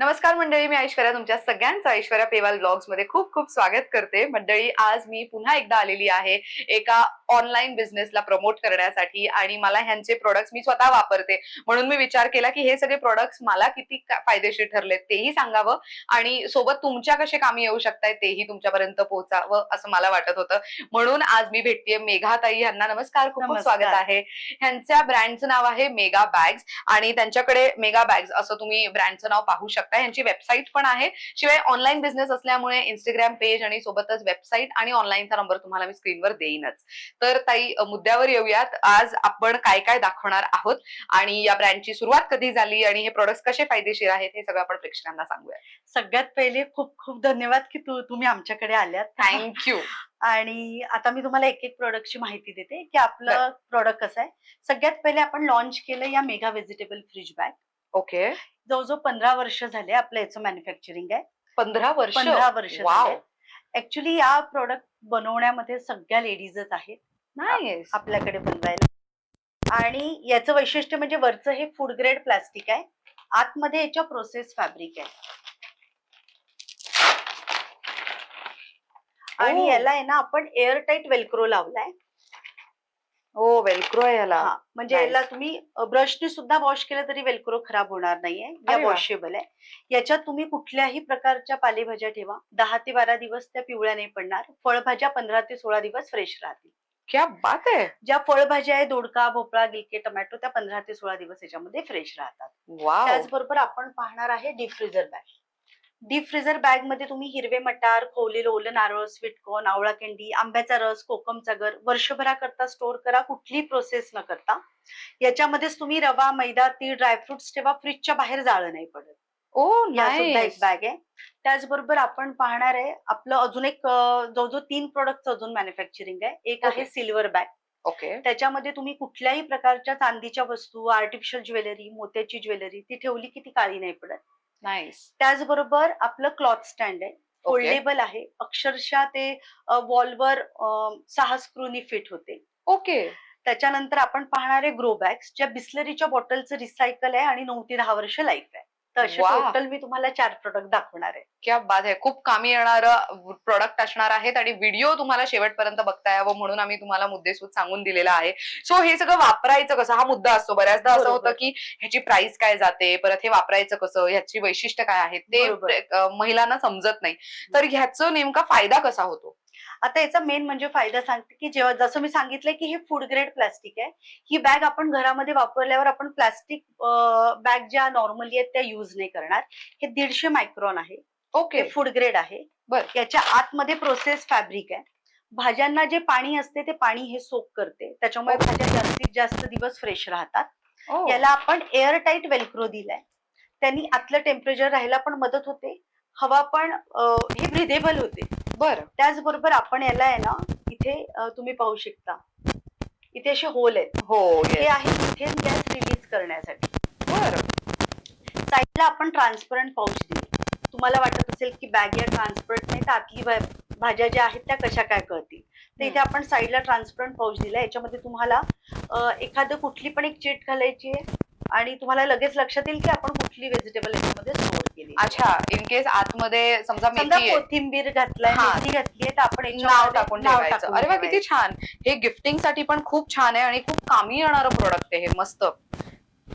नमस्कार मंडळी मी ऐश्वर्या तुमच्या सगळ्यांचं ऐश्वर्या पेवाल ब्लॉग्समध्ये खूप खूप स्वागत करते. मंडळी आज मी पुन्हा एकदा आलेली आहे एका ऑनलाईन बिझनेसला प्रमोट करण्यासाठी आणि मला ह्यांचे प्रोडक्ट्स मी स्वतः वापरते. म्हणून मी विचार केला की हे सगळे प्रोडक्ट्स मला किती फायदेशीर ठरलेत तेही सांगावं आणि सोबत तुमच्या कसे कामी येऊ शकतायत तेही तुमच्यापर्यंत पोहोचावं असं मला वाटत होतं. म्हणून आज मी भेटतेय मेघाताई यांना नमस्कार खूप खूप. स्वागत आहे. ह्यांच्या ब्रँडचं नाव आहे मेगा बॅग्स आणि त्यांच्याकडे मेगा बॅग्स असं तुम्ही ब्रँडचं नाव पाहू शकता. यांची वेबसाईट पण आहे. शिवाय ऑनलाईन बिझनेस असल्यामुळे इंस्टाग्राम पेज आणि सोबतच वेबसाईट आणि ऑनलाईनचा नंबर तुम्हाला मी स्क्रीनवर देईनच. तर ताई मुद्द्यावर येऊयात. आज आपण काय काय दाखवणार आहोत आणि या ब्रँडची सुरुवात कधी झाली आणि हे प्रोडक्ट्स कसे फायदेशीर आहेत हे सगळं आपण प्रेक्षकांना सांगूया सगळ्यात पहिले खूप खूप धन्यवाद की तू तुम्ही आमच्याकडे आल्यात. थँक्यू आणि आता मी तुम्हाला एक एक प्रोडक्टची माहिती देते की आपलं प्रोडक्ट कसं आहे. सगळ्यात पहिले आपण लॉन्च केलं या mega vegetable fridge bag okay जवळजवळ पंधरा वर्ष झाले आपलं याचं मॅन्युफॅक्चरिंग आहे. पंधरा वर्ष? पंधरा वर्ष ऍक्च्युली या प्रोडक्ट बनवण्यामध्ये सगळ्या लेडीजच आहेत. नाईस आपल्याकडे बनवायला. आणि याचं वैशिष्ट्य म्हणजे वरचं हे फूड ग्रेड प्लास्टिक आहे. आतमध्ये याच्या प्रोसेस फॅब्रिक आहे. आणि. याला आहे ना आपण एअर टाईट वेल्क्रो लावलाय. हो वेलक्रो आहे ह्याला हा, म्हणजे Nice. याला तुम्ही ब्रशने सुद्धा वॉश केलं तरी वेल्क्रो खराब होणार नाहीये. या अरे वा. वॉशेबल आहे. याच्यात तुम्ही कुठल्याही प्रकारच्या पालेभाज्या ठेवा. दहा ते बारा दिवस त्या पिवळ्या नाही पडणार. फळभाज्या पंधरा ते सोळा दिवस फ्रेश राहतील. क्या बात आहे. ज्या फळभाज्या आहे दोडका भोपळा गिलके टोमॅटो त्या पंधरा ते सोळा दिवस याच्यामध्ये फ्रेश राहतात. वाव. त्याचबरोबर आपण पाहणार आहे deep freezer bag. Deep freezer बॅगमध्ये तुम्ही हिरवे मटार खोवलेलं ओलं नारळ स्वीटकॉर्न आवळा कॅन्डी आंब्याचा रस कोकमचा गर वर्षभराकरता स्टोअर करा. कुठलीही प्रोसेस न करता. याच्यामध्येच तुम्ही रवा मैदा तीळ ड्रायफ्रुट्स ठेवा. फ्रीजच्या बाहेर जाळं नाही पडत. ओ या सुद्धा एक बॅग आहे. त्याचबरोबर आपण पाहणार आहे आपलं अजून एक अं, जवळजवळ तीन प्रोडक्ट अजून मॅन्युफॅक्चरिंग आहे. एक आहे. सिल्वर बॅग ओके त्याच्यामध्ये तुम्ही कुठल्याही प्रकारच्या चांदीच्या वस्तू आर्टिफिशियल ज्वेलरी मोत्याची ज्वेलरी ती ठेवली की ती काळी नाही पडत. नाईस त्याचबरोबर आपलं क्लॉथ स्टँड आहे. फोल्डेबल आहे. अक्षरशः ते वॉलवर सहा स्क्रूनी फिट होते. ओके त्याच्यानंतर आपण पाहणार ग्रो बॅग्स ज्या बिस्लरीच्या बॉटलचं रिसायकल आहे आणि नऊ ते दहा वर्ष लाईफ आहे. तर असे वा. टोटल मी तुम्हाला चार प्रोडक्ट दाखवणार आहे. क्या बात आहे खूप कामी येणारं प्रोडक्ट असणार आहेत आणि व्हिडिओ तुम्हाला शेवटपर्यंत बघता यावं म्हणून आम्ही तुम्हाला मुद्देसूद सांगून दिलेला आहे. सो हे सगळं वापरायचं कसं? हा मुद्दा असतो. बऱ्याचदा असं बरोबर. होतं की ह्याची प्राइस काय जाते? परत हे वापरायचं कसं? ह्याची वैशिष्ट्य काय आहेत? ते बरोबर. अं, महिलांना समजत नाही. तर ह्याचं नेमका फायदा कसा होतो? आता याचा मेन म्हणजे फायदा सांगते की जेव्हा जसं मी सांगितलंय की हे फूड ग्रेड प्लास्टिक आहे. ही बॅग आपण घरामध्ये वापरल्यावर आपण प्लास्टिक बॅग ज्या नॉर्मली आहेत त्या युज नाही करणार. हे दीडशे मायक्रॉन आहे. ओके फूड ग्रेड आहे. बर. याच्या आतमध्ये प्रोसेस फॅब्रिक आहे. भाज्यांना जे पाणी असते ते पाणी हे सोक करते. त्याच्यामुळे. भाज्या जास्तीत जास्त दिवस फ्रेश राहतात. ओ, याला आपण एअर टाईट वेल्क्रो दिलाय. त्यांनी आतलं टेम्परेचर राहायला पण मदत होते. हवा पण हे ब्रिदेबल होते. बरं. त्याचबरोबर आपण याला आहे ना इथे अं, तुम्ही पाहू शकता. इथे असे होल आहेत. हो हे yes. आहे इथेन गॅस रिलीज करण्यासाठी. बरं. साईडला आपण ट्रान्सपरंट पाऊच दिले. तुम्हाला वाटत असेल की बॅग या ट्रान्सपरंट नाही तर आतली भा- भाज्या ज्या आहेत त्या कशा काय कळतील तर इथे आपण साईडला ट्रान्सपरंट पाऊच दिला. याच्यामध्ये तुम्हाला अं, एखादं कुठली पण एक चीट घालायची आहे. आणि तुम्हाला लगेच लक्षात येईल की आपण कुठली व्हेजिटेबल याच्यामध्ये स्टोअर केली. अच्छा इन केस आतमध्ये समजा समजा मेथी आहे. कोथिंबीर घातलाय हा. मेथी तर आपण नाव याच्यामध्ये टाकून नाव ठेवायचं. टाकून अरे वा किती ठेवायचं. छान. हे गिफ्टिंगसाठी पण खूप छान आहे आणि खूप कामी येणारं प्रोडक्ट आहे हे मस्त.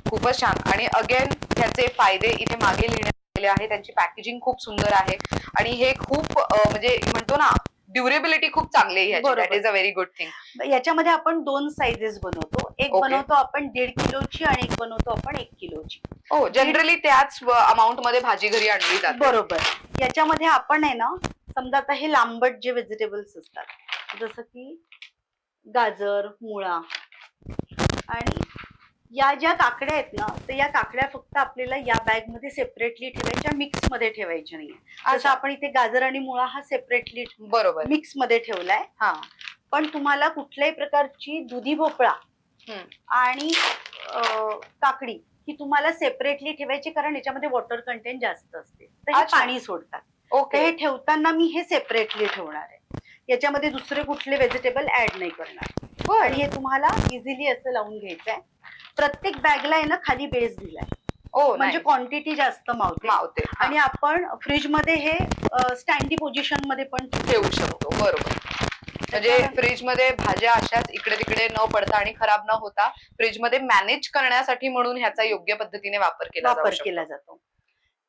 खूपच छान. आणि अगेन ह्याचे फायदे इथे मागे लिहिण्यात आलेले आहे त्यांची पॅकेजिंग खूप सुंदर आहे. आणि हे खूप अं, म्हणजे म्हणतो ना ड्युरेबिलिटी खूप चांगली आहे बरोबर. Is a very good thing याच्यामध्ये आपण दोन साइजेस बनवतो. एक Okay. बनवतो आपण दीड किलोची आणि एक बनवतो आपण एक किलोची. हो जनरली त्याच अमाऊंटमध्ये भाजी घरी आणली जाते. बरोबर. याच्यामध्ये आपण आहे ना समजा आता हे लांबट जे व्हेजिटेबल्स असतात जसं की गाजर मुळा आणि या ज्या काकड्या आहेत ना तर या काकड्या फक्त आपल्याला या बॅगमध्ये सेपरेटली ठेवायच्या मिक्समध्ये ठेवायच्या नाही अच्छा, आपण इथे गाजर आणि मुळा हा सेपरेटली बरोबर. मिक्समध्ये ठेवलाय. हा. पण तुम्हाला कुठल्याही प्रकारची दुधी भोपळा. आणि काकडी ही तुम्हाला सेपरेटली ठेवायची कारण याच्यामध्ये वॉटर कंटेंट जास्त असते. तर हे. पाणी सोडतात. ओके हे ठेवताना मी हे सेपरेटली ठेवणार आहे. याच्यामध्ये दुसरे कुठले व्हेजिटेबल ऍड नाही करणार. आणि हे तुम्हाला इझिली असं लावून घ्यायचं आहे प्रत्येक बॅगला आहे ना खाली बेस दिलाय. ओ म्हणजे क्वांटिटी जास्त मावते. मावते. हा, आणि आपण फ्रीजमध्ये हे स्टँडी पोझिशनमध्ये पण ठेवू शकतो. बरोबर. म्हणजे फ्रीजमध्ये भाज्या अशाच इकडे तिकडे न पडता आणि खराब न होता फ्रीजमध्ये मॅनेज करण्यासाठी म्हणून ह्याचा योग्य पद्धतीने वापर केला वापर. केला जातो.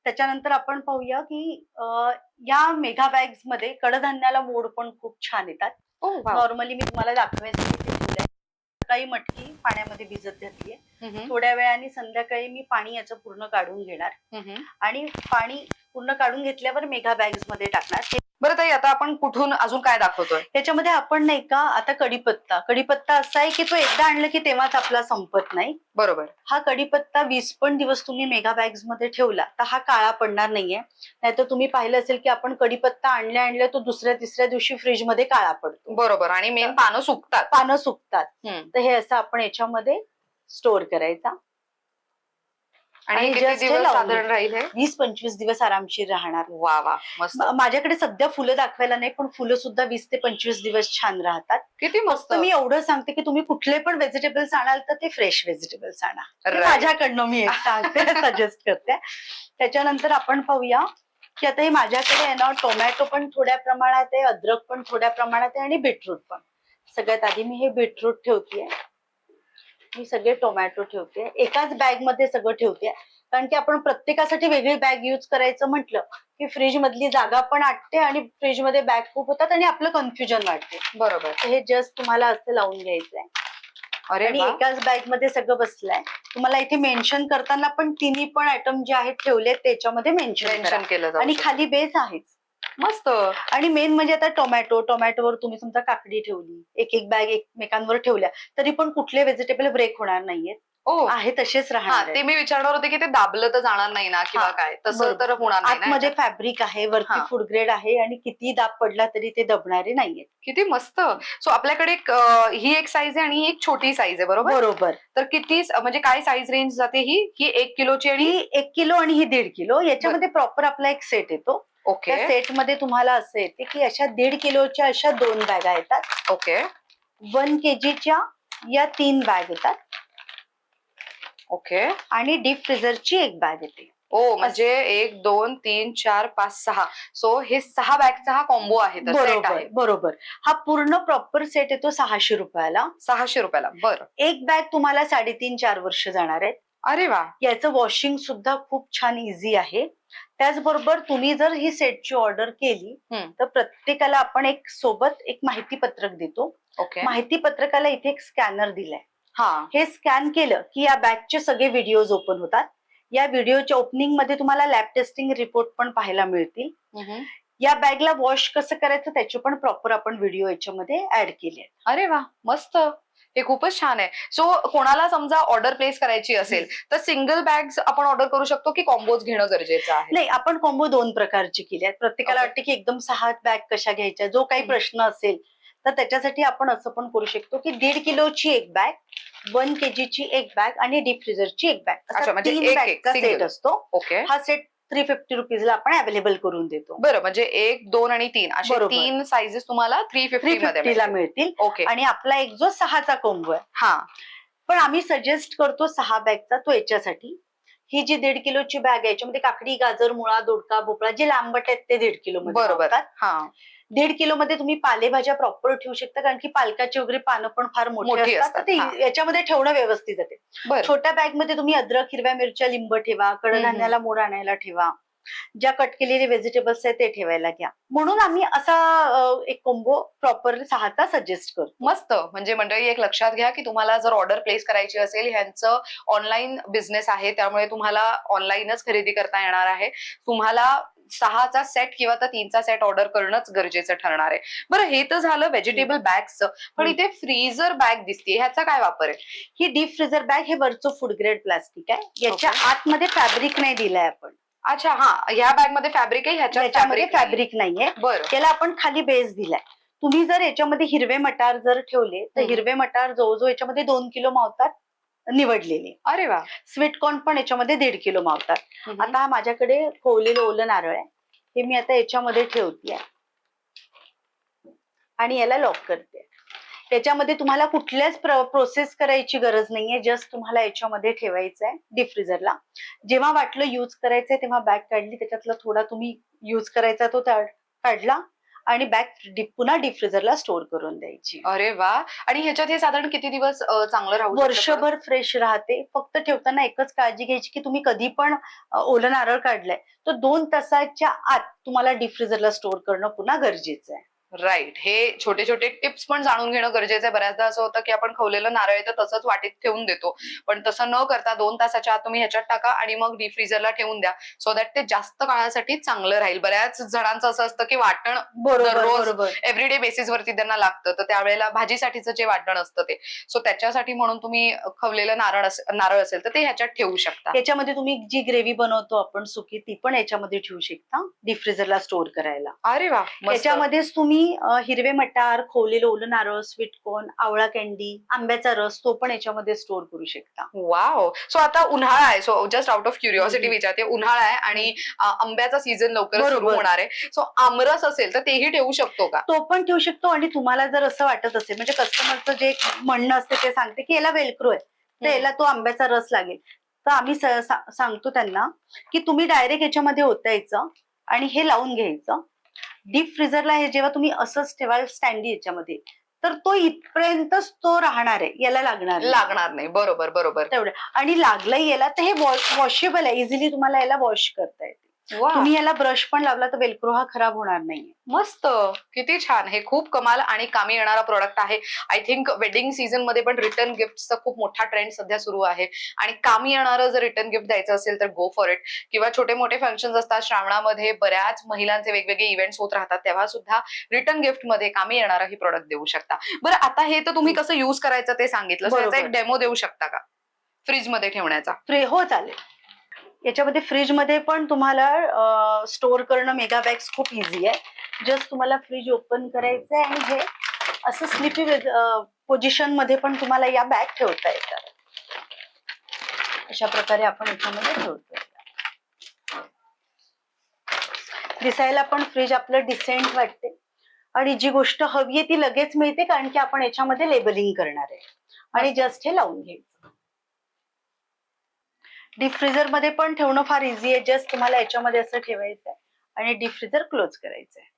त्याच्यानंतर आपण पाहूया की या मेगा बॅग्समध्ये कडधान्याला मोड पण खूप छान येतात. नॉर्मली मी तुम्हाला ठेवलंय. सकाळी मटकी पाण्यामध्ये भिजत घातलीये थोड्या वेळाने संध्याकाळी मी पाणी याचं पूर्ण काढून घेणार. आणि पाणी पूर्ण काढून घेतल्यावर मेगा बॅग्समध्ये टाकणार हे- बरं ताई आता आपण कुठून अजून काय दाखवतोय? त्याच्यामध्ये आपण नाही का आता कडीपत्ता कडीपत्ता असा आहे की तो एकदा आणलं की तेव्हाच आपला संपत नाही. बरोबर. हा कडीपत्ता वीस पण दिवस तुम्ही मेगा बॅग्समध्ये ठेवला तर हा काळा पडणार नाहीये. नाहीतर तुम्ही पाहिलं असेल की आपण कडीपत्ता आणल्या आणल्या तो दुसऱ्या तिसऱ्या दिवशी फ्रीजमध्ये काळा पडतो. बरोबर. आणि मेन पानं सुकतात. पानं सुकतात. तर हे असं आपण याच्यामध्ये स्टोअर करायचा. आणि किती दिवस साधारण राहील हे? वीस पंचवीस दिवस आरामशीर राहणार. वा वा मस्त. म- माझ्याकडे सध्या फुलं दाखवायला नाही पण फुलं सुद्धा वीस ते पंचवीस दिवस छान राहतात. किती मस्त. तर मी एवढं सांगते की तुम्ही कुठले पण व्हेजिटेबल्स आणाल तर ते फ्रेश व्हेजिटेबल्स आणा. Right. माझ्याकडनं मी एक सांगते सजेस्ट करते. त्याच्यानंतर आपण पाहूया की आता हे माझ्याकडे आहे ना टोमॅटो पण थोड्या प्रमाणात आहे अद्रक पण थोड्या प्रमाणात आहे आणि बीटरूट पण. सगळ्यात आधी मी हे बीटरूट ठेवतेय. मी सगळे टोमॅटो ठेवते. एकाच बॅगमध्ये सगळं ठेवते. कारण की आपण प्रत्येकासाठी वेगळी बॅग युज करायचं म्हटलं की फ्रीज मधली जागा पण आटते आणि फ्रीजमध्ये बॅग खूप होतात आणि आपलं कन्फ्युजन वाटते बरोबर. हे जस्ट तुम्हाला असं लावून घ्यायचंय. अरे आणि. एकाच बॅगमध्ये सगळं बसलंय. तुम्हाला इथे मेन्शन करताना पण तिन्ही पण आयटम जे आहेत ठेवले त्याच्यामध्ये मेन्शन मेन्शन केलं आणि. खाली बेस आहेच. मस्त. आणि मेन म्हणजे आता टोमॅटो टोमॅटोवर तुम्ही समजा काकडी ठेवली एक एक बॅग एकमेकांवर ठेवल्या तरी पण कुठले व्हेजिटेबल ब्रेक होणार नाहीयेत. ओ. आहे तसेच हा राहणार ते. मी विचारणार होते की ते दाबलं तर जाणार नाही ना किंवा काय? तसं. तर होणार नाही आतमध्ये? फॅब्रिक आहे वरती. फूड ग्रेड आहे आणि किती दाब पडला तरी ते दबणारे नाहीयेत. किती मस्त. सो आपल्याकडे ही एक साईज आहे आणि ही एक छोटी साईज आहे बरोबर? बरोबर. तर किती म्हणजे काय साईज रेंज जाते ही? ही एक किलोची आणि एक किलो आणि ही दीड किलो याच्यामध्ये प्रॉपर आपला एक सेट येतो. ओके. त्या सेटमध्ये तुम्हाला असं येते की अशा दीड किलोच्या अशा दोन बॅगा येतात. ओके. वन केजीच्या या तीन बॅग येतात. ओके. आणि डीप फ्रीझरची एक बॅग येते. ओ म्हणजे एक दोन तीन चार पाच सहा. सो हे सहा बॅगचा हा कॉम्बो आहे बरोबर आहे. बरोबर. हा पूर्ण प्रॉपर सेट येतो सहाशे रुपयाला. सहाशे रुपयाला बरं. एक बॅग तुम्हाला साडेतीन चार वर्ष जाणार आहेत अरे वा. याचं वॉशिंग सुद्धा खूप छान इझी आहे. त्याचबरोबर तुम्ही जर ही सेटची ऑर्डर केली. तर प्रत्येकाला आपण एक सोबत एक माहिती पत्रक देतो. ओके. माहिती पत्रकाला इथे एक स्कॅनर दिलाय. हा. हे स्कॅन केलं की या बॅगचे सगळे व्हिडिओज ओपन होतात. या व्हिडिओच्या ओपनिंगमध्ये तुम्हाला लॅब टेस्टिंग रिपोर्ट पण पाहायला मिळतील. या बॅगला वॉश कसं करायचं त्याचे पण प्रॉपर आपण व्हिडिओ याच्यामध्ये ऍड केले. अरे वा मस्त. हे खूपच छान आहे. सो कोणाला समजा ऑर्डर प्लेस करायची असेल तर सिंगल बॅग्स आपण ऑर्डर करू शकतो की कॉम्बोज घेणं गरजेचं आहे? नाही आपण कॉम्बो दोन प्रकारचे केले आहेत. प्रत्येकाला. वाटते की एकदम सहा बॅग कशा घ्यायच्या? जो काही. प्रश्न असेल तर त्याच्यासाठी आपण असं पण करू शकतो की दीड किलोची एक बॅग वन केजीची एक बॅग आणि डीप फ्रीझरची एक बॅग अच्छा, असा म्हणजे तीन बॅगचा सेट. असतो. ओके हा सेट थ्री फिफ्टी रुपीजला आपण अवेलेबल करून देतो. बरं म्हणजे एक दोन आणि तीन. असे बरोबर. तीन साइजेस तुम्हाला थ्री थ्री फिफ्टी मध्ये फिफ्टीला मिळतील. मिळतील. ओके आणि आपला एक जो सहाचा कोंबो आहे. हा. पण आम्ही सजेस्ट करतो सहा बॅगचा तो याच्यासाठी. ही जी दीड किलोची बॅग आहे याच्यामध्ये काकडी गाजर मुळा दोडका भोपळा जे लांबट आहेत ते दीड किलो मध्ये बरोबर. हा. दीड किलो मध्ये तुम्ही पालेभाज्या प्रॉपर ठेवू शकता कारण की पालकाची वगैरे पानं पण फार मोठी असतात. ते याच्यामध्ये ठेवणं व्यवस्थित बरं. छोट्या बॅगमध्ये तुम्ही अद्रक हिरव्या मिरच्या लिंब ठेवा कडधान्याला मोड आणायला ठेवा. ज्या कट केलेले व्हेजिटेबल्स आहेत ते ठेवायला घ्या. म्हणून आम्ही असा एक कोंबो प्रॉपर सहाचा सजेस्ट करतो. मस्त. म्हणजे मंडळी एक लक्षात घ्या की तुम्हाला जर ऑर्डर प्लेस करायची असेल ह्यांचं ऑनलाईन बिझनेस आहे त्यामुळे तुम्हाला ऑनलाईनच खरेदी करता येणार आहे. तुम्हाला सहाचा सेट किंवा तर तीनचा सेट ऑर्डर करणंच गरजेचं ठरणार आहे. बरं हे तर झालं व्हेजिटेबल बॅगचं पण. इथे फ्रीजर बॅग दिसते ह्याचा काय वापर आहे? ही डीप फ्रीझर बॅग हे वरचं फूड ग्रेड प्लास्टिक आहे. याच्या. आतमध्ये फॅब्रिक नाही दिलंय आपण. अच्छा हा. ह्या बॅगमध्ये फॅब्रिक आहे ह्याच्यात याच्यामध्ये फॅब्रिक नाहीये. बरं. याला आपण खाली बेस दिलाय. तुम्ही जर याच्यामध्ये हिरवे मटार जर ठेवले तर. हिरवे मटार जवळजवळ याच्यामध्ये दोन किलो मावतात. निवडलेले. अरे वा. स्वीट कॉर्न पण याच्यामध्ये दीड किलो मावतात. आता माझ्याकडे खोवलेलं ओलं नारळ आहे. हे मी आता याच्यामध्ये ठेवते आणि याला लॉक करते. याच्यामध्ये तुम्हाला कुठल्याच प्रोसेस करायची गरज नाहीये. जस्ट तुम्हाला याच्यामध्ये ठेवायचं आहे डीप फ्रीजरला जेव्हा वाटलं यूज करायचंय तेव्हा बॅग काढली. त्याच्यातला थोडा तुम्ही यूज करायचा तो त्या- काढला. आणि बॅग पुन्हा डीप फ्रीजरला स्टोअर करून द्यायची. अरे वा. आणि ह्याच्यात हे साधारण किती दिवस चांगलं राहू? वर्षभर फ्रेश राहते. फक्त ठेवताना एकच काळजी घ्यायची की तुम्ही कधी पण ओलं नारळ काढलाय. तर दोन तासाच्या आत तुम्हाला डीप फ्रीजरला स्टोअर करणं पुन्हा गरजेचं आहे. राईट हे छोटे छोटे टिप्स पण जाणून घेणं गरजेचं आहे. बऱ्याचदा असं होतं की आपण खवलेलं नारळ तर तसंच वाटीत ठेवून देतो. पण तसं न करता दोन तासाच्या आत तुम्ही ह्याच्यात टाका आणि मग डीप फ्रीजरला ठेवून द्या. सो दॅट ते जास्त काळासाठी चांगलं राहील. बऱ्याच जणांचं असं असतं की वाटण बरोबर एव्हरीडे बेसिस वरती त्यांना लागतं. तर त्यावेळेला भाजीसाठीचं जे वाटण असतं ते. सो त्याच्यासाठी म्हणून तुम्ही खवलेलं नारळ नारळ असेल तर ते ह्याच्यात ठेवू शकता. याच्यामध्ये तुम्ही जी ग्रेव्ही बनवतो आपण सुकी ती पण याच्यामध्ये ठेवू शकता डीप फ्रीजरला स्टोअर करायला. अरे वा मस्त. त्याच्यामध्येच तुम्ही अ, हिरवे मटार खोवलेलं ओलं नारळ स्वीटकॉर्न आवळा कॅन्डी आंब्याचा रस तो पण याच्यामध्ये स्टोअर करू शकता. वाव सो आता उन्हाळा आहे. So just out of curiosity. विचारते. उन्हाळा आहे आणि आंब्याचा सीझन लवकर सुरू. होणार आहे. सो आमरस असेल तर तेही ठेवू शकतो का? तो पण ठेवू शकतो आणि तुम्हाला जर असं वाटत असेल म्हणजे कस्टमरचं जे म्हणणं असते ते सांगते की याला वेलक्रो आहे. तर. याला तो आंब्याचा रस लागेल. तर आम्ही सांगतो त्यांना की तुम्ही डायरेक्ट याच्यामध्ये ओतायचं आणि हे लावून घ्यायचं. डीप फ्रीजरला हे जेव्हा तुम्ही असंच ठेवाल स्टँडी याच्यामध्ये तर तो इथपर्यंतच तो राहणार आहे याला लागणार. लागणार नाही. बरोबर बरोबर. तेवढं. आणि लागलंही याला तर हे वॉशेबल आहे. इझिली तुम्हाला याला वॉश करता येते. वा. तुम्ही याला ब्रश पण लावला तर वेलक्रो हा खराब होणार नाहीये. मस्त. किती छान. हे खूप कमाल आणि कामी येणारा प्रोडक्ट आहे. आय थिंक वेडिंग सीझनमध्ये पण रिटर्न गिफ्टचा खूप मोठा ट्रेंड सध्या सुरू आहे. आणि कामी येणारं जर रिटर्न गिफ्ट द्यायचं असेल तर गो फॉर इट किंवा छोटे मोठे फंक्शन असतात श्रावणामध्ये बऱ्याच महिलांचे वेगवेगळे इव्हेंट्स होत राहतात तेव्हा सुद्धा रिटर्न गिफ्टमध्ये कामी येणारा ही प्रोडक्ट देऊ शकता. बरं आता हे तर तुम्ही कसं युज करायचं ते सांगितलं. So याचा एक. डेमो देऊ शकता का? फ्रीजमध्ये ठेवण्याचा. फ्री हो चालेल. याच्यामध्ये फ्रीजमध्ये पण तुम्हाला स्टोअर करणं मेगा बॅग्स खूप इझी आहे. जस्ट तुम्हाला फ्रीज ओपन करायचंय आणि हे असं स्लिपी पोझिशनमध्ये पण तुम्हाला या बॅग ठेवता येतात. अशा प्रकारे आपण याच्यामध्ये ठेवतो दिसायला पण फ्रीज आपलं डिसेंट वाटते. आणि जी गोष्ट हवी आहे ती लगेच मिळते कारण की आपण याच्यामध्ये लेबलिंग करणार आहे. आणि जस्ट हे लावून घ्यायचं. डीप फ्रीजरमध्ये पण ठेवणं फार इझी आहे. जस्ट तुम्हाला याच्यामध्ये असं ठेवायचं आहे आणि डीप फ्रीजर क्लोज करायचं आहे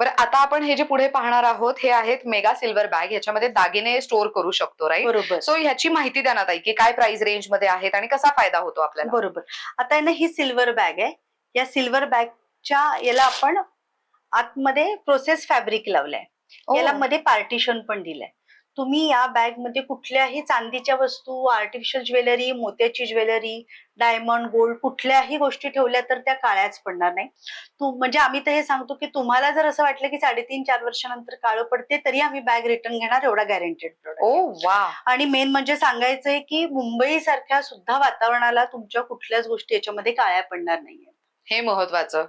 बरं आता आपण हे जे पुढे पाहणार आहोत हे आहेत मेगा सिल्वर बॅग ह्याच्यामध्ये दागिने स्टोअर करू शकतो राईट बरोबर. सो ह्याची माहिती द्या ना ताई की काय प्राइस रेंजमध्ये आहेत आणि कसा फायदा होतो आपल्याला? बरोबर. आता ना ही सिल्वर बॅग आहे. या सिल्वर बॅगच्या याला आपण आतमध्ये प्रोसेस फॅब्रिक लावलंय. याला मध्ये पार्टिशन पण दिलंय. तुम्ही या बॅगमध्ये कुठल्याही चांदीच्या वस्तू आर्टिफिशियल ज्वेलरी मोत्याची ज्वेलरी डायमंड गोल्ड कुठल्याही गोष्टी ठेवल्या तर त्या काळ्याच पडणार नाही. तू म्हणजे आम्ही तर हे सांगतो की तुम्हाला जर असं वाटलं की साडेतीन चार वर्षानंतर काळं पडते तरी आम्ही बॅग रिटर्न घेणार एवढा गॅरंटेड प्रोडक्ट आणि मेन म्हणजे सांगायचंय की मुंबई सारख्या सुद्धा वातावरणाला तुमच्या कुठल्याच गोष्टी याच्यामध्ये काळ्या पडणार नाहीये हे महत्वाचं.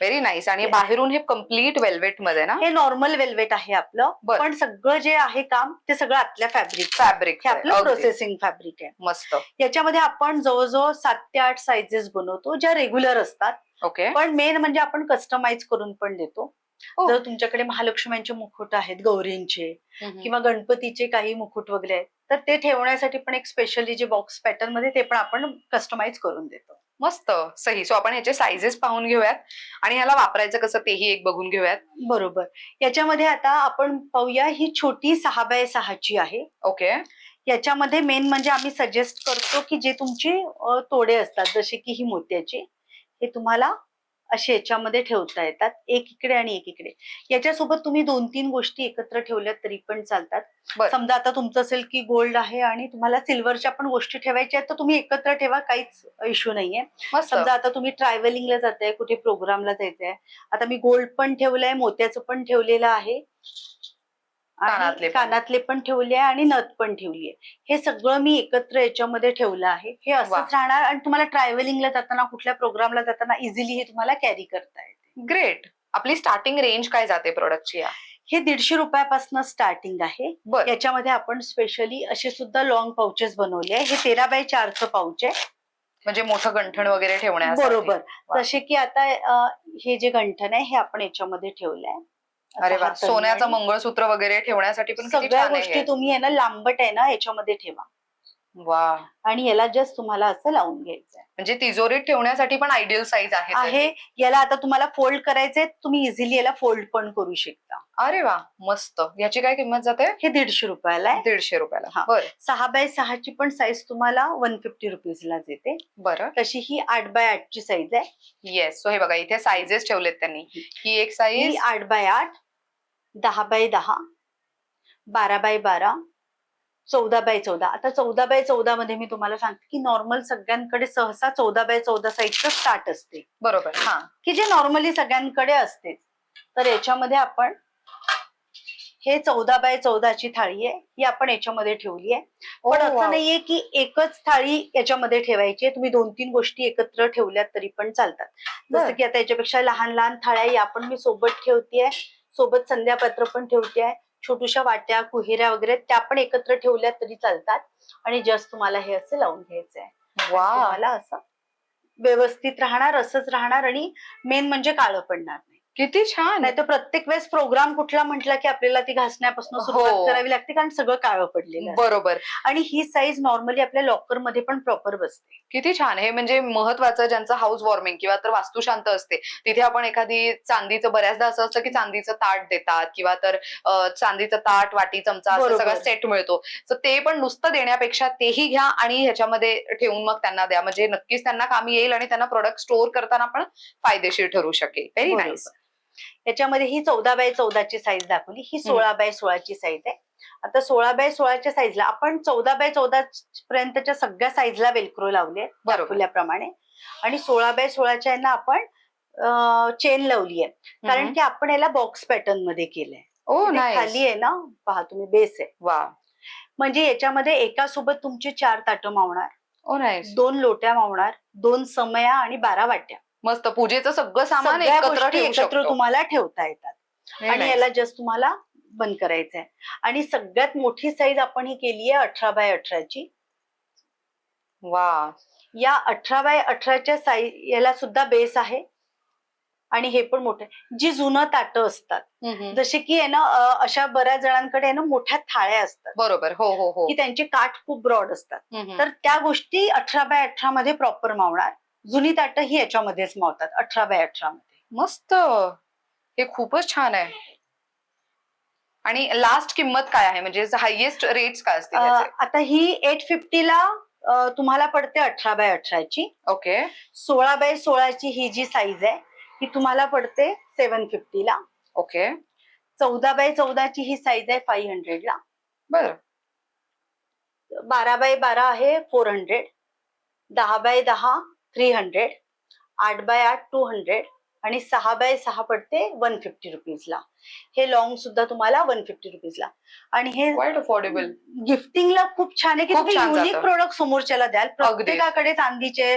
व्हेरी नाईस आणि. बाहेरून हे कंप्लीट वेल्वेटमध्ये ना? हे नॉर्मल वेल्वेट आहे आपलं. बरं. पण सगळं जे आहे काम ते सगळं आतल्या फॅब्रिक फॅब्रिक हे आपलं प्रोसेसिंग फॅब्रिक आहे. मस्त. याच्यामध्ये आपण जवळजवळ सात ते आठ साइजेस बनवतो ज्या रेग्युलर असतात. ओके पण मेन म्हणजे आपण कस्टमाइज करून पण देतो. हो. जर तुमच्याकडे महालक्ष्म्यांचे मुकुट आहेत गौरींचे किंवा गणपतीचे काही मुकुट वगैरे आहेत तर ते ठेवण्यासाठी पण एक स्पेशली जे बॉक्स पॅटर्नमध्ये ते पण आपण कस्टमाइज करून देतो. मस्त सही. सो आपण ह्याचे साइजेस पाहून घेऊयात. आणि ह्याला वापरायचं कसं तेही एक बघून घेऊयात. बरोबर. याच्यामध्ये आता आपण पाहूया ही छोटी सहा बाय सहाची आहे. ओके याच्यामध्ये मेन म्हणजे आम्ही सजेस्ट करतो की जे तुमचे तोडे असतात जसे की ही मोत्याची हे तुम्हाला असे याच्यामध्ये ठेवता येतात. एक इकडे आणि एक इकडे. याच्यासोबत तुम्ही दोन तीन गोष्टी एकत्र ठेवल्यात तरी पण चालतात. समजा आता तुमचं असेल की गोल्ड आहे आणि तुम्हाला सिल्वरच्या पण गोष्टी ठेवायच्या आहेत तर तुम्ही एकत्र ठेवा काहीच इश्यू नाहीये. समजा आता तुम्ही ट्रॅव्हलिंगला जाताय कुठे प्रोग्रामला जायचंय. आता मी गोल्ड पण ठेवलंय मोत्याचं पण ठेवलेलं आहे. आणि. कानातले पण. ठेवले आहे आणि नथ पण ठेवली आहे. हे सगळं मी एकत्र याच्यामध्ये ठेवलं आहे. हे. असंच राहणार आणि तुम्हाला ट्रॅव्हलिंगला जाताना कुठल्या प्रोग्रामला जाताना इझिली हे तुम्हाला कॅरी करता येते. ग्रेट आपली स्टार्टिंग रेंज काय जाते प्रोडक्टची हे दीडशे रुपयापासून स्टार्टिंग आहे. याच्यामध्ये आपण स्पेशली असे सुद्धा लॉंग पाउचेस बनवले आहे. हे तेरा बाय चारचं पाऊच आहे. म्हणजे मोठं गंठण वगैरे ठेवण्यासाठी. बरोबर. जसे की आता हे जे गंठन आहे हे आपण याच्यामध्ये ठेवलंय अरे वा सोन्याचं मंगळसूत्र वगैरे ठेवण्यासाठी पण किती सगळ्या छान आहे गोष्टी. तुम्ही आहे ना लांबट आहे ना याच्यामध्ये ठेवा वा. आणि याला जस्ट तुम्हाला असं लावून घ्यायचं म्हणजे तिजोरीत ठेवण्यासाठी पण आयडियल साईज आहे आहे. याला आता तुम्हाला फोल्ड करायचंय तुम्ही इझिली याला फोल्ड पण करू शकता. अरे वा मस्त. याची काय किंमत जाते? हे दीडशे रुपयाला आहे. दीडशे रुपयाला. हा. बरं. सहा बाय सहाची पण साईज तुम्हाला वन फिफ्टी रुपीजलाच येते बरं. तशी ही आठ बाय आठची साईज आहे. येस सो हे बघा इथे साईजेस ठेवलेत त्यांनी. ही एक ही साईज आठ बाय आठ दहा बाय दहा बारा बाय बारा चौदा बाय चौदा आता चौदा बाय चौदा मध्ये मी तुम्हाला सांगते की नॉर्मल सगळ्यांकडे सहसा चौदा बाय चौदा साईजचं स्टार्ट असते बरोबर हा की जे नॉर्मली सगळ्यांकडे असते तर याच्यामध्ये आपण हे चौदा बाय चौदाची थाळी आहे ही आपण याच्यामध्ये ठेवली आहे पण असं. नाहीये की एकच थाळी याच्यामध्ये ठेवायची आहे. तुम्ही दोन तीन गोष्टी एकत्र ठेवल्यात तरी पण चालतात. जसं की आता याच्यापेक्षा लहान लहान थाळ्या या पण मी सोबत ठेवतेय सोबत संध्यापत्र पण ठेवतेय छोट्याशा वाट्या कुहेऱ्या वगैरे त्या पण एकत्र ठेवल्या तरी चालतात. आणि जस्ट तुम्हाला हे असं लावून घ्यायचंय. वा तुम्हाला असं व्यवस्थित राहणार असंच राहणार आणि मेन म्हणजे काळं पडणार नाही. किती छान नाही तर प्रत्येक वेळेस प्रोग्राम कुठला म्हटला की आपल्याला ती घासण्यापासून सुरुवात हो. करावी लागते कारण सगळं काळं पडलेलं असतं. बरोबर आणि ही साईज नॉर्मली आपल्या लॉकरमध्ये पण प्रॉपर बसते किती छान हे म्हणजे महत्वाचं ज्यांचं हाऊस वॉर्मिंग किंवा तर वास्तुशांत असते तिथे आपण एखादी चांदीचं बऱ्याचदा असं असतं की चांदीचं ताट देतात किंवा तर चांदीचं ताट वाटी चमचा असं. सगळं सेट मिळतो तर ते पण नुसतं देण्यापेक्षा तेही घ्या आणि ह्याच्यामध्ये ठेवून मग त्यांना द्या म्हणजे नक्कीच त्यांना कामी येईल आणि त्यांना प्रोडक्ट स्टोअर करताना पण फायदेशीर ठरू शकेल व्हेरी. नाईस याच्यामध्ये ही चौदा बाय चौदाची साईज दाखवली. ही सोळा बाय सोळाची साईज आहे. आता सोळा बाय सोळाच्या साईजला आपण चौदा बाय चौदा पर्यंतच्या सगळ्या साईजला वेलक्रो लावले दाखवल्याप्रमाणे. आणि सोळा बाय सोळाच्या यांना आपण चेन लावली आहे. कारण की आपण याला बॉक्स पॅटर्नमध्ये केलंय. नाही खाली आहे ना? पहा तुम्ही बेस आहे. वा. म्हणजे याच्यामध्ये एका सोबत तुमचे चार ताटं मावणार. दोन लोट्या मावणार दोन समया आणि बारा वाट्या. मस्त पूजेचं सगळं सामान सगळ्या एकत्र गोष्टी ठेवू एकत्र शकतो. तुम्हाला ठेवता येतात. Very आणि nice. याला जस्ट तुम्हाला बंद करायचंय. आणि सगळ्यात मोठी साईज आपण ही केली आहे अठरा बाय अठराची. वा. या अठरा बाय अठराच्या साईज याला सुद्धा बेस आहे. आणि हे पण मोठे जी जुनं ताटं असतात. हम्म. जसे की आहे ना अं, अशा बऱ्याच जणांकडे आहे ना मोठ्या थाळ्या असतात. बरोबर. हो हो हो. की त्यांचे काठ खूप ब्रॉड असतात. हम्म. तर त्या गोष्टी अठरा बाय अठरा मध्ये प्रॉपर मावणार. जुनी ताटं ही याच्यामध्येच मावतात अठरा बाय अठरा मध्ये मस्त. हे खूपच छान आहे. आणि लास्ट किंमत काय आहे? म्हणजे हायएस्ट रेट्स काय असतील आता ही एट फिफ्टीला तुम्हाला पडते अठरा बाय अठराची. ओके. सोळा बाय सोळाची ही जी साईज आहे ही तुम्हाला पडते सेवन फिफ्टीला ओके. चौदा बाय चौदाची ही साईज आहे फाईव्ह हंड्रेडला बर. बारा बाय बारा आहे फोर हंड्रेड दहा बाय दहा थ्री हंड्रेड आठ बाय आठ टू हंड्रेड आणि सहा बाय सहा पडते वन फिफ्टी रुपीजला हे लॉंग सुद्धा तुम्हाला वन फिफ्टी रुपीजला आणि हे अफोर्डेबल गिफ्टिंगला खूप छान आहे की तुम्ही युनिक. प्रोडक्ट समोरच्याला द्याल. प्रत्येकाकडे चांदीचे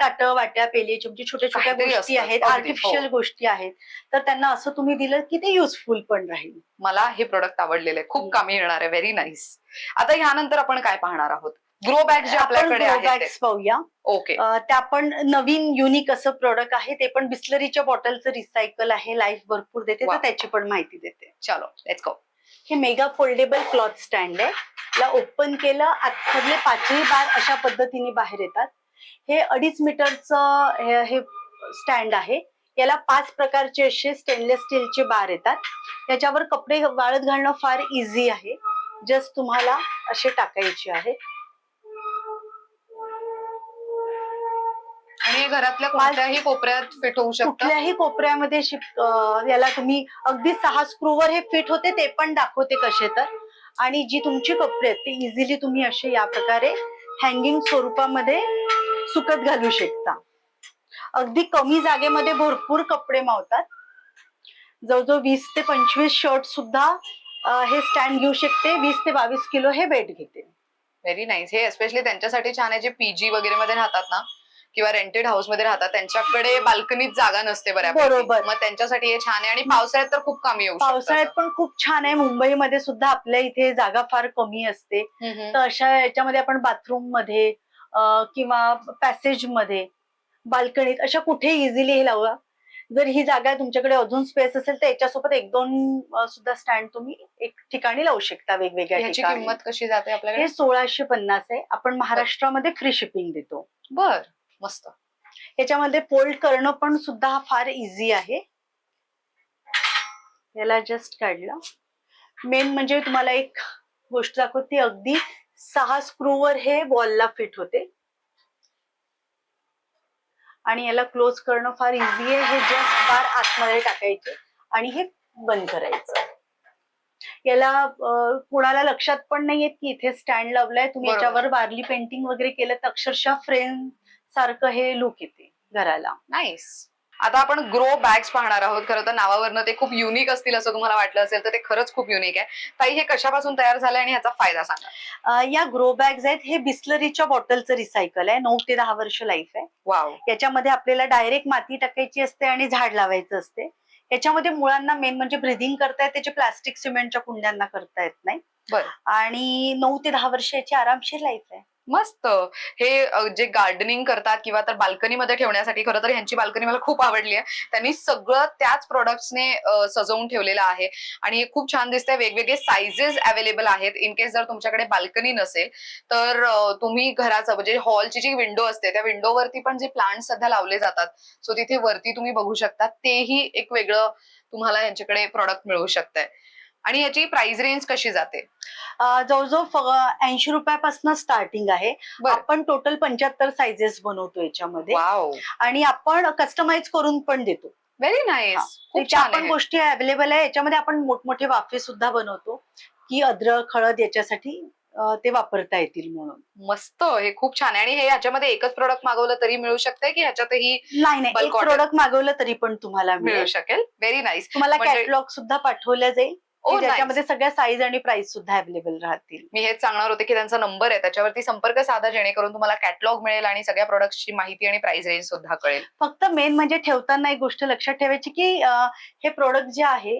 ताट वाट्या पेले चिमटी छोट्या छोट्या गोष्टी आहेत आर्टिफिशियल हो. गोष्टी आहेत. तर त्यांना असं तुम्ही दिलं की ते युजफुल पण राहील. मला हे प्रोडक्ट आवडलेलं खूप. कामी येणार आहे. व्हेरी नाईस आता ह्यानंतर आपण काय पाहणार आहोत? ग्रो बॅग जे आपल्याकडे bags पाहूया. ओके त्या पण नवीन युनिक असं प्रोडक्ट आहे ते पण बिस्लरीच्या बॉटलचं रिसायकल आहे लाईफ भरपूर देते. तर त्याची पण माहिती देते. चलो लेट्स गो हे मेगा फोल्डेबल क्लॉथ स्टँड आहे. याला ओपन केलं आतमधले पाचही बार अशा पद्धतीने बाहेर येतात. हे अडीच मीटरचं हे- स्टँड आहे. याला पाच प्रकारचे असे स्टेनलेस स्टीलचे बार येतात. त्याच्यावर कपडे वाळत घालणं फार इझी आहे. जस्ट तुम्हाला असे टाकायचे आहेत हे घरातल्या कोणत्याही कोपऱ्यात फिट होऊ शकतं कुठल्याही कोपऱ्यामध्ये याला तुम्ही अगदी सहा स्क्रूवर हे फिट होते ते पण दाखवते कसे तर. आणि जी तुमची कपडे आहेत ते इझिली तुम्ही असे या प्रकारे हँगिंग स्वरूपामध्ये सुकत घालू शकता. अगदी कमी जागेमध्ये भरपूर कपडे मावतात. जवळजवळ वीस ते पंचवीस शर्ट सुद्धा हे स्टँड घेऊ शकते. वीस ते बावीस किलो हे वेट घेते. व्हेरी नाईस हे एस्पेशली त्यांच्यासाठी छान आहे जे पीजी वगैरे मध्ये राहतात ना किंवा रेंटेड हाऊसमध्ये राहतात त्यांच्याकडे बाल्कनीत जागा नसते बऱ्यापैकी. बरोबर. मग त्यांच्यासाठी हे छान आहे आणि पावसाळ्यात तर खूप कमी येऊ पावसाळ्यात पण खूप छान आहे. मुंबईमध्ये सुद्धा आपल्या इथे जागा फार कमी असते. तर अशा याच्यामध्ये आपण बाथरूममध्ये अं, किंवा पॅसेजमध्ये बाल्कनीत अशा कुठे इझिली हे लावूया? जर ही जागा तुमच्याकडे अजून स्पेस असेल तर याच्यासोबत एक दोन अ, सुद्धा स्टँड तुम्ही एक ठिकाणी लावू शकता वेगवेगळ्या ह्याची ठिकाणी. किंमत कशी जाते आपल्याकडे? हे सोळाशे पन्नास आहे. आपण महाराष्ट्रामध्ये फ्री शिपिंग देतो. बर. मस्त. याच्यामध्ये फोल्ड करणं पण सुद्धा फार इझी आहे. याला जस्ट काढलं. मेन म्हणजे तुम्हाला एक गोष्ट दाखवते अगदी सहा स्क्रूवर हे वॉलला फिट होते. आणि याला क्लोज करणं फार इझी आहे. हे जस्ट बार आतमध्ये टाकायचे आणि हे बंद करायचं. याला कुणाला लक्षात पण नाही येत की इथे स्टँड लावलाय. तुम्ही. याच्यावर वारली पेंटिंग वगैरे केलं तर अक्षरशः फ्रेम सारखं हे लुक येते घराला. नाईस आता आपण ग्रो बॅग्स पाहणार आहोत. खरं तर नावावरनं ते खूप युनिक असतील असं तुम्हाला वाटलं असेल तर ते खरंच खूप युनिक आहे. ताई हे कशापासून तयार झालंय आणि ह्याचा फायदा सांगा. या ग्रो बॅग्स आहेत हे बिस्लरीच्या बॉटलचं रिसायकल आहे. नऊ ते दहा वर्ष लाईफ आहे. वाव याच्यामध्ये आपल्याला डायरेक्ट माती टाकायची असते आणि झाड लावायचं असते. याच्यामध्ये मुळांना मेन म्हणजे ब्रिदिंग करता येते जे प्लास्टिक सिमेंटच्या कुंड्यांना करता येत नाही. बरं. आणि नऊ ते दहा वर्षाची आरामशीर लाईफ आहे. मस्त. हे जे गार्डनिंग करतात किंवा तर बाल्कनीमध्ये ठेवण्यासाठी खरं तर ह्यांची बाल्कनी मला खूप आवडली आहे. त्यांनी सगळं त्याच प्रोडक्ट्सने सजवून ठेवलेलं आहे. आणि हे खूप छान दिसतंय वेगवेगळे सायझेस अवेलेबल आहेत. इन केस जर तुमच्याकडे बाल्कनी नसेल तर तुम्ही घराचं म्हणजे हॉलची जी विंडो असते त्या विंडोवरती पण जे प्लांट सध्या लावले जातात सो तिथे वरती तुम्ही बघू शकता तेही एक वेगळं तुम्हाला यांच्याकडे प्रॉडक्ट मिळू शकतंय. आणि याची प्राइस रेंज कशी जाते? जवळजवळ ऐंशी रुपयापासून स्टार्टिंग आहे. आपण टोटल पंच्याहत्तर सायझेस बनवतो याच्यामध्ये. आणि आपण कस्टमाइज करून पण देतो. व्हेरी नाईस आहे. गोष्टी अवेलेबल आहे. याच्यामध्ये आपण मोठमोठे वाफे सुद्धा बनवतो. की अद्रक हळद याच्यासाठी ते वापरता येतील म्हणून. मस्त. हे खूप छान आहे. आणि हे ह्याच्यामध्ये एकच प्रोडक्ट मागवलं तरी मिळू शकते की ह्याच्यातही नाही नाही. प्रोडक्ट मागवलं तरी पण तुम्हाला मिळू शकेल. व्हेरी नाईस तुम्हाला म्हणजे- कॅटलॉग सुद्धा पाठवल्या जाईल. की ज्याच्यामध्ये सगळ्या साईज आणि प्राइस सुद्धा अवेलेबल राहतील. मी हेच सांगणार होते की त्यांचा नंबर आहे. त्याच्यावरती संपर्क साधा जेणेकरून तुम्हाला कॅटलॉग मिळेल आणि सगळ्या प्रोडक्टची माहिती आणि प्राइस रेंज सुद्धा कळेल. फक्त मेन म्हणजे ठेवताना एक गोष्ट लक्षात ठेवायची की हे प्रोडक्ट जे आहे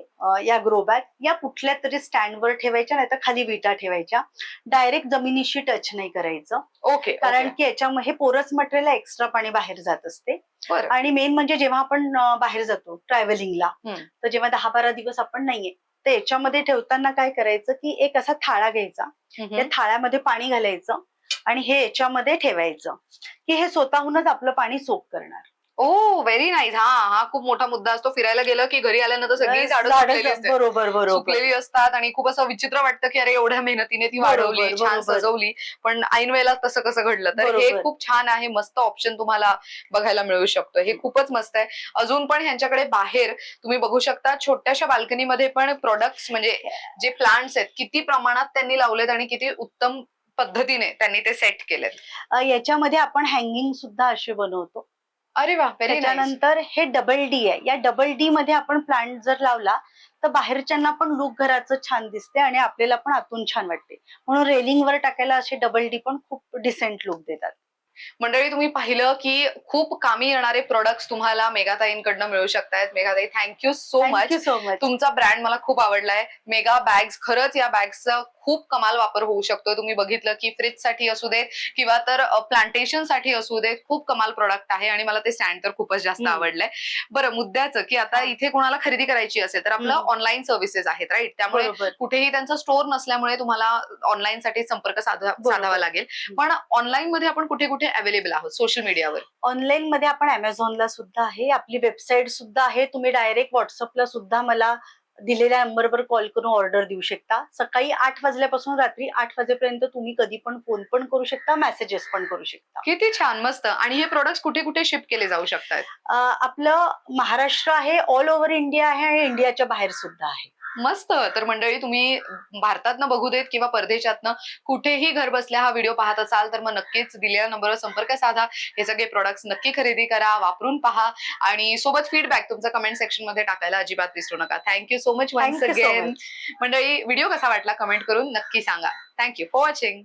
या ग्रो बॅग या कुठल्या तरी स्टँडवर ठेवायच्या नाही तर खाली विटा ठेवायच्या. डायरेक्ट जमिनीशी टच नाही करायचं. ओके कारण की याच्यामध्ये हे पोरस मटेरियल एक्स्ट्रा पाणी बाहेर जात असते. आणि मेन म्हणजे जेव्हा आपण बाहेर जातो ट्रॅव्हलिंगला. तर जेव्हा दहा बारा दिवस आपण नाहीये. तर याच्यामध्ये ठेवताना काय करायचं की एक असा थाळा घ्यायचा. त्या. थाळ्यामध्ये पाणी घालायचं आणि हे याच्यामध्ये ठेवायचं. की हे स्वतःहूनच आपलं पाणी सोप करणार. ओ व्हेरी नाईस हा हा खूप मोठा मुद्दा असतो. फिरायला गेलं की घरी आल्यानंतर सगळी झाडं झाडं सुकलेली असतात. बरोबर बरोबर. सुकलेली असतात आणि खूप असं विचित्र वाटतं की अरे एवढ्या मेहनतीने ती बरोबर, वाढवली छान बरोबर. सजवली. पण ऐन वेळेला तसं कसं घडलं? तर हे बरोबर. खूप छान आहे. मस्त ऑप्शन तुम्हाला बघायला मिळू शकतो. हे खूपच मस्त आहे. अजून पण ह्यांच्याकडे बाहेर तुम्ही बघू शकता छोट्याशा बाल्कनीमध्ये पण प्रोडक्ट्स म्हणजे जे प्लांट्स आहेत किती प्रमाणात त्यांनी लावलेत आणि किती उत्तम पद्धतीने त्यांनी ते सेट केलेत. अं, याच्यामध्ये आपण हँगिंग सुद्धा असे बनवतो. अरे वा त्याच्यानंतर हे डबल डी आहे. या डबल डी मध्ये आपण प्लांट जर लावला तर बाहेरच्यांना पण लुक घराचं छान दिसते आणि आपल्याला पण आतून छान वाटते. म्हणून रेलिंग वर टाकायला असे डबल डी पण खूप डिसेंट लुक देतात. मंडळी तुम्ही पाहिलं की खूप कामी येणारे प्रोडक्ट्स तुम्हाला मेगाताईंकडनं मिळू शकतायत. मेगाताई thank you so much so much तुमचा ब्रँड मला खूप आवडलाय. मेगा बॅग्स खरंच या बॅग्सचा खूप कमाल वापर होऊ शकतो तुम्ही बघितलं की फ्रीजसाठी असू देत किंवा तर प्लांटेशनसाठी असू देत खूप कमाल प्रोडक्ट आहे आणि मला ते स्टँड तर खूपच जास्त. आवडलंय. बरं मुद्द्याचं की आता इथे कोणाला खरेदी करायची असेल तर आपलं. ऑनलाईन सर्व्हिसेस आहेत राईट त्यामुळे कुठेही त्यांचा स्टोअर नसल्यामुळे तुम्हाला ऑनलाईन साठी संपर्क. साधावा लागेल. पण ऑनलाईन मध्ये आपण कुठे कुठे अवेलेबल आहोत सोशल मीडियावर ऑनलाईन मध्ये आपण अमेझॉनला सुद्धा आहे आपली वेबसाईट सुद्धा आहे. तुम्ही डायरेक्ट व्हॉट्सअपला सुद्धा मला दिलेल्या नंबरवर कॉल करून ऑर्डर देऊ शकता. सकाळी आठ वाजल्यापासून रात्री आठ वाजेपर्यंत तुम्ही कधी पण फोन पण करू शकता मेसेजेस पण करू शकता. किती छान मस्त. आणि हे प्रोडक्ट्स कुठे कुठे शिप केले जाऊ शकतात? आपलं महाराष्ट्र आहे ऑल ओव्हर इंडिया आहे आणि इंडियाच्या बाहेर सुद्धा आहे. मस्त. तर मंडळी तुम्ही भारतातनं बघू देत किंवा परदेशातनं कुठेही घर बसल्या हा व्हिडिओ पाहत असाल तर मग नक्कीच दिलेल्या नंबरवर संपर्क साधा. हे सगळे प्रोडक्ट्स नक्की खरेदी करा वापरून पहा आणि सोबत फीडबॅक तुमचा कमेंट सेक्शनमध्ये टाकायला अजिबात विसरू नका. Thank you so much once again मंडळी व्हिडिओ कसा वाटला कमेंट करून नक्की सांगा. Thank you for watching